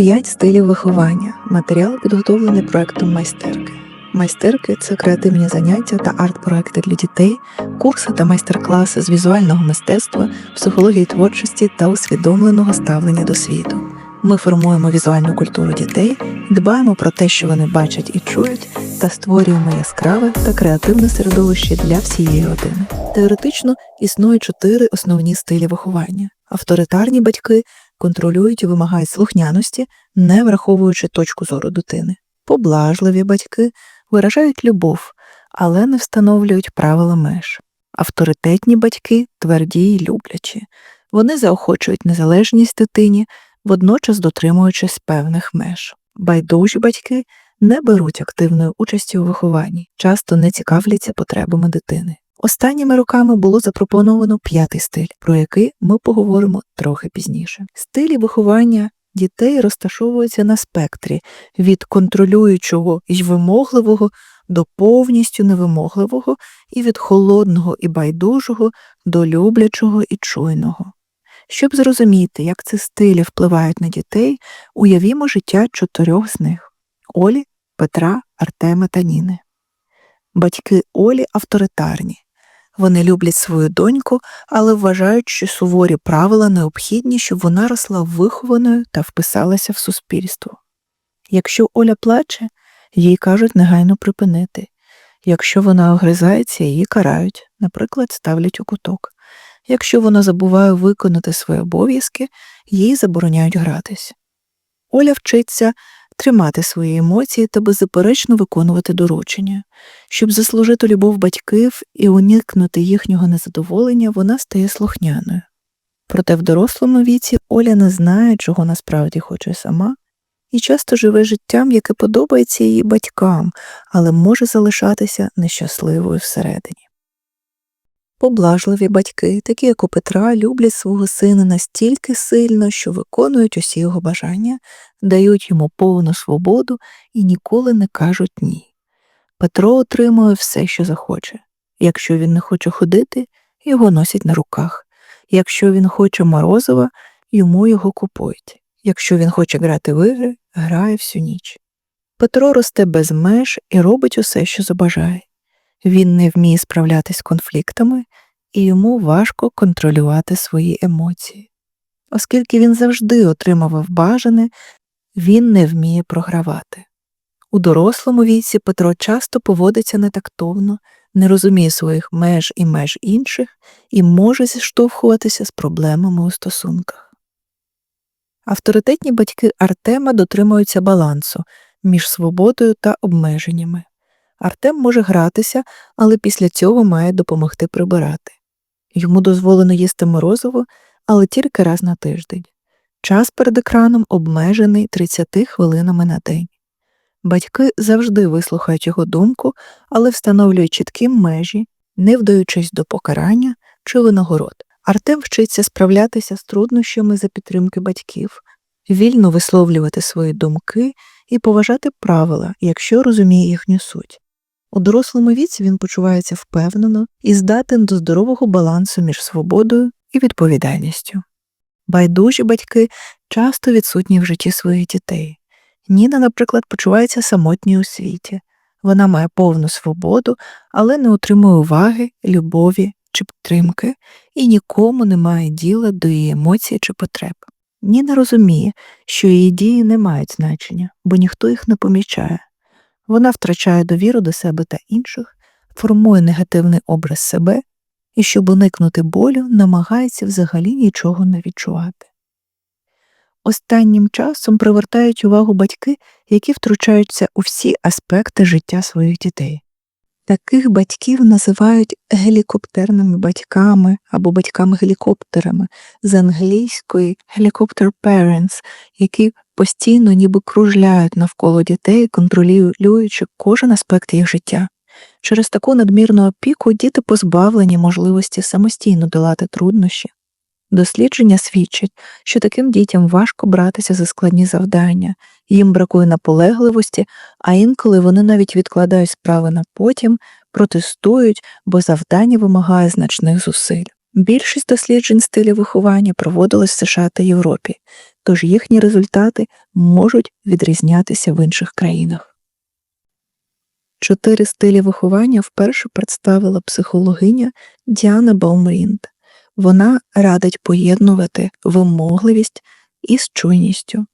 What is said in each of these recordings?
П'ять стилів виховання. Матеріал підготовлений проектом майстерки. Майстерки це креативні заняття та арт-проекти для дітей, курси та майстер-класи з візуального мистецтва, психології творчості та усвідомленого ставлення до світу. Ми формуємо візуальну культуру дітей, дбаємо про те, що вони бачать і чують, та створюємо яскраве та креативне середовище для всієї родини. Теоретично існує чотири основні стилі виховання. Авторитарні батьки контролюють і вимагають слухняності, не враховуючи точку зору дитини. Поблажливі батьки виражають любов, але не встановлюють правила меж. Авторитетні батьки тверді й люблячі. Вони заохочують незалежність дитині, водночас дотримуючись певних меж. Байдужі батьки не беруть активної участі у вихованні, часто не цікавляться потребами дитини. Останніми роками було запропоновано п'ятий стиль, про який ми поговоримо трохи пізніше. Стилі виховання дітей розташовуються на спектрі від контролюючого і вимогливого до повністю невимогливого, і від холодного і байдужого до люблячого і чуйного. Щоб зрозуміти, як ці стилі впливають на дітей, уявімо життя чотирьох з них Олі, Петра, Артема та Ніни. Батьки Олі авторитарні. Вони люблять свою доньку, але вважають, що суворі правила необхідні, щоб вона росла вихованою та вписалася в суспільство. Якщо Оля плаче, їй кажуть негайно припинити. Якщо вона огризається, її карають, наприклад, ставлять у куток. Якщо вона забуває виконати свої обов'язки, їй забороняють гратись. Оля вчиться тримати свої емоції та беззаперечно виконувати доручення. Щоб заслужити любов батьків і уникнути їхнього незадоволення, вона стає слухняною. Проте в дорослому віці Оля не знає, чого насправді хоче сама, і часто живе життям, яке подобається її батькам, але може залишатися нещасливою всередині. Поблажливі батьки, такі як у Петра, люблять свого сина настільки сильно, що виконують усі його бажання, дають йому повну свободу і ніколи не кажуть ні. Петро отримує все, що захоче. Якщо він не хоче ходити, його носять на руках. Якщо він хоче морозива, йому його купують. Якщо він хоче грати в ігри, грає всю ніч. Петро росте без меж і робить усе, що забажає. Він не вміє справлятись з конфліктами, і йому важко контролювати свої емоції. Оскільки він завжди отримував бажане, він не вміє програвати. У дорослому віці Петро часто поводиться нетактовно, не розуміє своїх меж і меж інших і може зіштовхуватися з проблемами у стосунках. Авторитетні батьки Артема дотримуються балансу між свободою та обмеженнями. Артем може гратися, але після цього має допомогти прибирати. Йому дозволено їсти морозиво, але тільки раз на тиждень. Час перед екраном обмежений 30 хвилинами на день. Батьки завжди вислухають його думку, але встановлюють чіткі межі, не вдаючись до покарання чи винагород. Артем вчиться справлятися з труднощами за підтримки батьків, вільно висловлювати свої думки і поважати правила, якщо розуміє їхню суть. У дорослому віці він почувається впевнено і здатен до здорового балансу між свободою і відповідальністю. Байдужі батьки часто відсутні в житті своїх дітей. Ніна, наприклад, почувається самотньою у світі. Вона має повну свободу, але не отримує уваги, любові чи підтримки і нікому не має діла до її емоцій чи потреб. Ніна розуміє, що її дії не мають значення, бо ніхто їх не помічає. Вона втрачає довіру до себе та інших, формує негативний образ себе і, щоб уникнути болю, намагається взагалі нічого не відчувати. Останнім часом привертають увагу батьки, які втручаються у всі аспекти життя своїх дітей. Таких батьків називають гелікоптерними батьками або батьками-гелікоптерами з англійської helicopter parents, які постійно ніби кружляють навколо дітей, контролюючи кожен аспект їх життя. Через таку надмірну опіку діти позбавлені можливості самостійно долати труднощі. Дослідження свідчать, що таким дітям важко братися за складні завдання, їм бракує наполегливості, а інколи вони навіть відкладають справи на потім, протестують, бо завдання вимагає значних зусиль. Більшість досліджень стилю виховання проводилось в США та Європі. Тож їхні результати можуть відрізнятися в інших країнах. Чотири стилі виховання вперше представила психологиня Діана Баумрінд. Вона радить поєднувати вимогливість із чуйністю.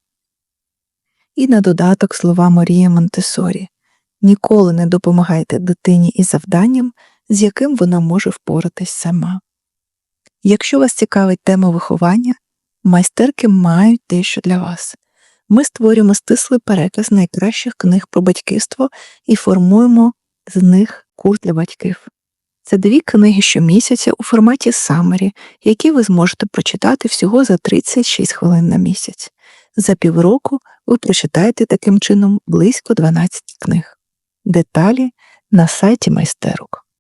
І на додаток слова Марії Монтесорі ніколи не допомагайте дитині із завданням, з яким вона може впоратись сама. Якщо вас цікавить тема виховання, майстерки мають дещо для вас. Ми створюємо стислий переказ найкращих книг про батьківство і формуємо з них курс для батьків. Це дві книги щомісяця у форматі Summary, які ви зможете прочитати всього за 36 хвилин на місяць. За півроку ви прочитаєте таким чином близько 12 книг. Деталі на сайті майстерок.